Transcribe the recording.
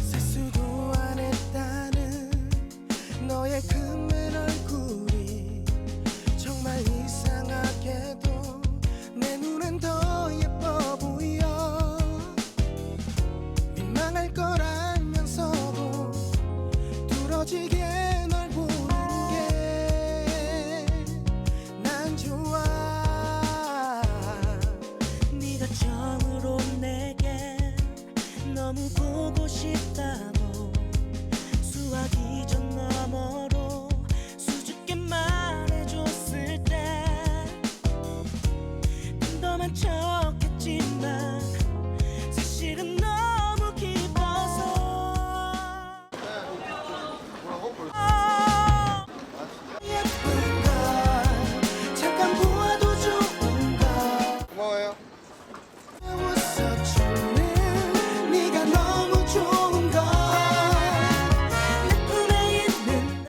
세수도 안 했다는 너의 금은 얼굴이 정말 이상하게도 내 눈엔 더 예뻐 보여. 민망할 거라면서도 뚫어지게 널 보는 게 난 좋아. 네가 처음으로 내 너무 보고 싶다고 수화기 전 너머로 수줍게 말해줬을 때 평범한 척했지만 실은 너무 기뻐서 네,